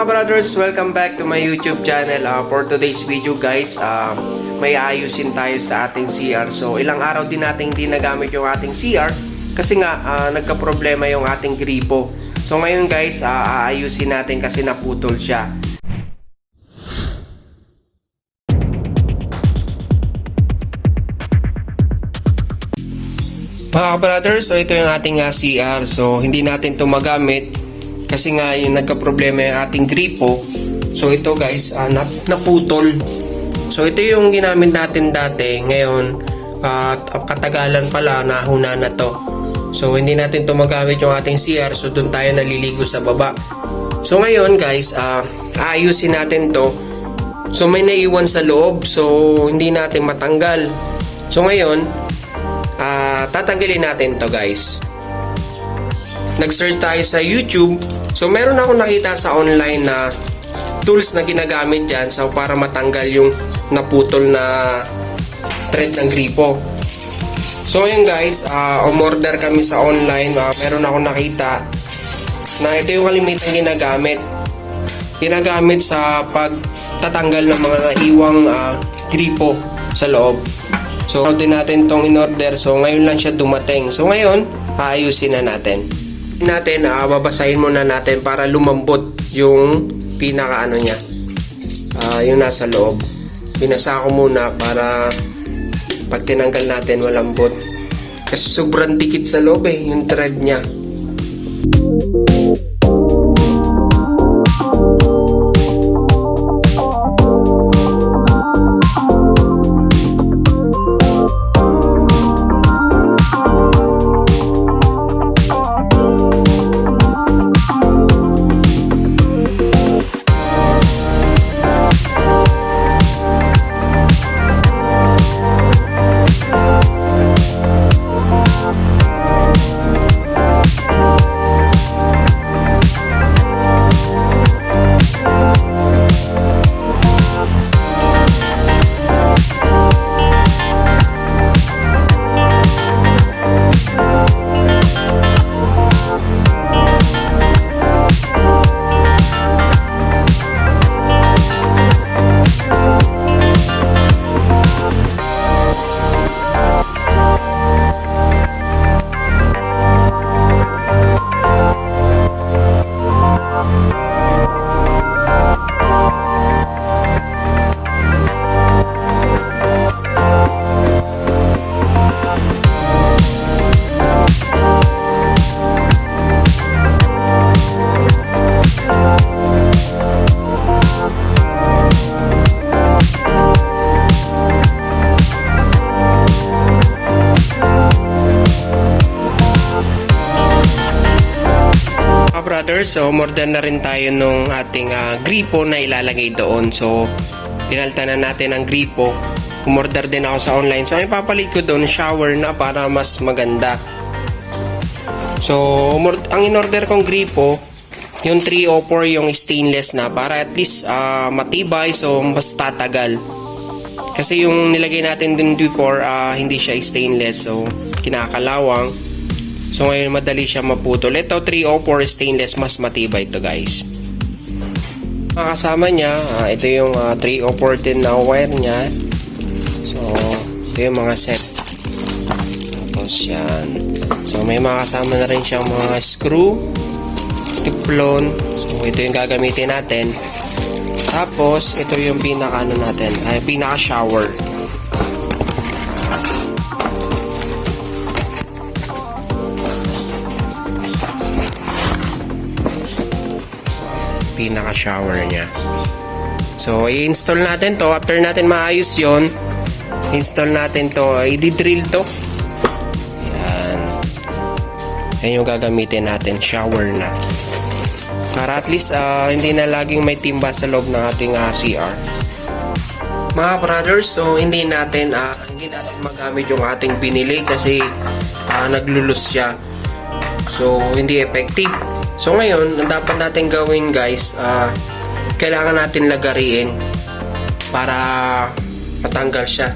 Mga brothers, welcome back to my YouTube channel. Uh, for today's video guys, uh, may ayusin tayo sa ating CR. So ilang araw din natin hindi nagamit yung ating CR kasi nga uh, nagka-problema yung ating gripo. So ngayon guys, uh, aayusin natin kasi naputol siya. Mga brothers, so ito yung ating uh, CR. So hindi natin to magamit kasi nga yung nagka-problema yung ating gripo. So ito guys, uh, nap naputol. So ito yung ginamit natin dati. Ngayon, uh, katagalan pala, nahuna na to. So hindi natin to magamit yung ating CR. So doon tayo naliligo sa baba. So ngayon guys, uh, aayusin natin to. So may naiwan sa loob. So hindi natin matanggal. So ngayon, uh, tatanggalin natin to guys nag-search tayo sa YouTube so meron ako nakita sa online na tools na ginagamit dyan so para matanggal yung naputol na thread ng gripo so ngayon guys uh, umorder kami sa online uh, meron ako nakita na ito yung kalimitan ginagamit ginagamit sa pagtatanggal ng mga naiwang uh, gripo sa loob So, din natin tong in-order. So, ngayon lang siya dumating. So, ngayon, aayusin na natin. Natin, uh, babasahin muna natin para lumambot yung pinaka ano niya. Uh, yung nasa loob. Binasa ko muna para pag tinanggal natin malambot. Kasi sobrang dikit sa loob eh, yung thread niya. Mga brothers, so order na rin tayo nung ating ah, gripo na ilalagay doon. So, pinalta na natin ang gripo. Umorder din ako sa online. So, ang ipapalit ko doon, shower na para mas maganda. So, ang in-order kong gripo, yung 304 yung stainless na para at least ah, matibay so mas tatagal. Kasi yung nilagay natin dun before, ah, hindi siya stainless so kinakalawang. So ngayon madali siya maputol. Ito 304 stainless mas matibay to guys. Mga kasama niya, ah, ito yung ah, 304 din na wire niya. So ito yung mga set. Tapos yan. So may mga kasama na rin siyang mga screw, tiplon. So ito yung gagamitin natin. Tapos ito yung pinaka ano natin, ay pinaka shower. Pinaka shower niya. So, i-install natin to. After natin maayos yon install natin to. I-drill to. Yan. Yan yung gagamitin natin. Shower na. Para at least uh, hindi na laging may timba sa loob ng ating uh, CR. Mga brothers, so hindi natin uh, hindi natin magamit yung ating binili kasi uh, naglulus siya. So, hindi effective. So ngayon, ang dapat natin gawin guys, uh, kailangan natin lagariin para matanggal siya.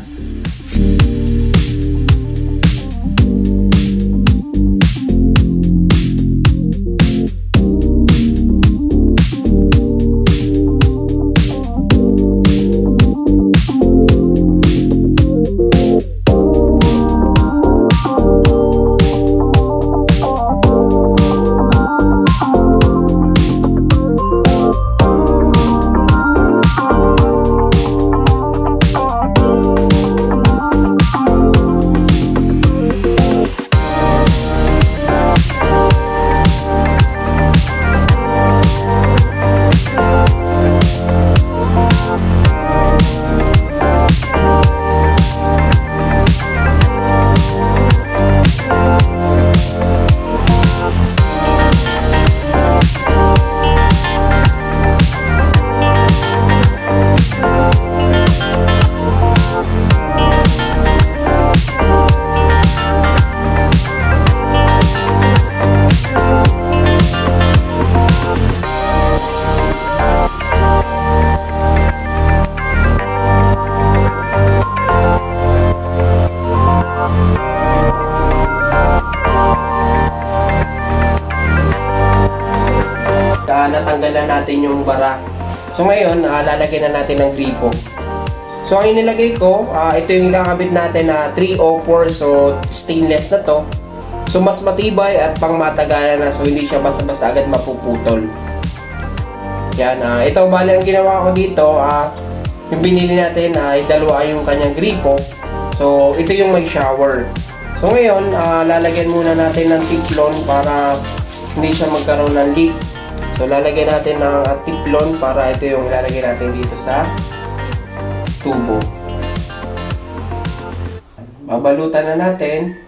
Tinanggalan natin yung bara. So ngayon, ah, lalagyan na natin ng gripo. So ang inilagay ko, ah, ito yung ikakabit natin na 304 so stainless na to. So mas matibay at pang matagalan na so hindi siya basta-basta agad mapuputol. Yan, ah, ito bali ang ginawa ko dito, ah, yung binili natin ay dalawa yung kanyang gripo. So ito yung may shower. So ngayon, ah, lalagyan muna natin ng tiplon para hindi siya magkaroon ng leak. So lalagyan natin ng tiplon para ito yung ilalagay natin dito sa tubo. Babalutan na natin.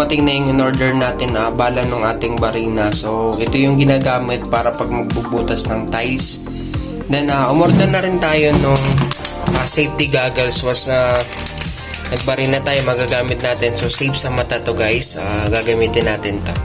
Dumating na yung in-order natin na bala ng ating barina. So, ito yung ginagamit para pag magbubutas ng tiles. Then, uh, umorder na rin tayo nung ah, safety goggles was na nagbarina tayo magagamit natin. So, safe sa mata to guys. Ah, gagamitin natin to.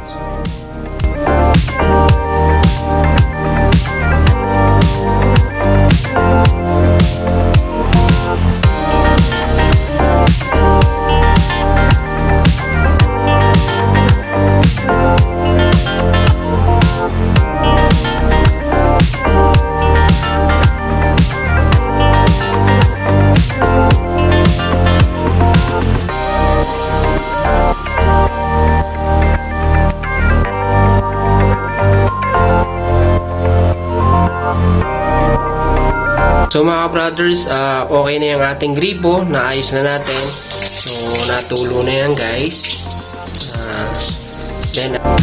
So mga brothers, uh, ah, okay na yung ating gripo, naayos na natin. So natulo na yan guys. Uh, then uh,